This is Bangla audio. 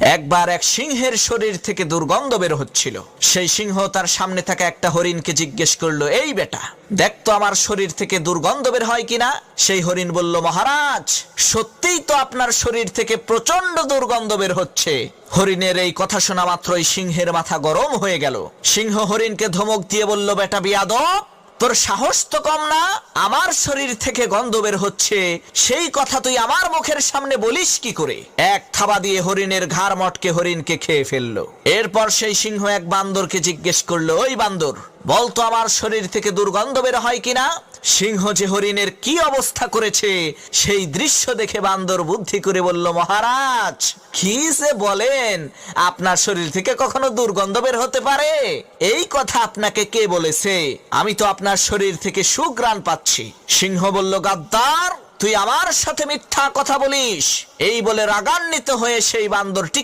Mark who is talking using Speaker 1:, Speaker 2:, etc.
Speaker 1: একবার এক সিংহের শরীর থেকে দুর্গন্ধ বের হচ্ছিল। সেই সিংহ তার সামনে থাকা একটা হরিণকে জিজ্ঞেস করল, এই বেটা, দেখ তো আমার শরীর থেকে দুর্গন্ধ বের হয় কিনা? সেই হরিণ বলল, মহারাজ, সত্যিই তো আপনার শরীর থেকে প্রচণ্ড দুর্গন্ধ বের হচ্ছে। হরিণের এই কথা শোনা মাত্রই সিংহের মাথা গরম হয়ে গেল। সিংহ হরিণকে ধমক দিয়ে বলল, বেটা বিয়াদব তোর সাহস তো কম না, আমার শরীর থেকে গন্ধ বের হচ্ছে। সেই কথা তুই আমার মুখের সামনে বলিস কি করে? এক থাবা দিয়ে হরিণের ঘাড় মটকে হরিণকে খেয়ে ফেলল। এরপর সেই সিংহ এক বান্দরকে জিজ্ঞেস করল, ওই বান্দর বলতো আমার শরীর থেকে দুর্গন্ধ বের হয় কিনা? সিংহ যে হরিণের কি অবস্থা করেছে? সেই দৃশ্য দেখে বান্দর বুদ্ধি করে বলল, মহারাজ, কি যে বলেন? আপনার শরীর থেকে কখনো দুর্গন্ধ বের হতে পারে? এই কথা আপনাকে কে বলেছে? আমি তো আপনার শরীর থেকে সুগ্রাণ পাচ্ছি। সিংহ বলল, গাদ্দার, তুই আমার সাথে মিথ্যা কথা বলিস। এই বলে রাগান্বিত হয়ে সেই বান্দরটিকে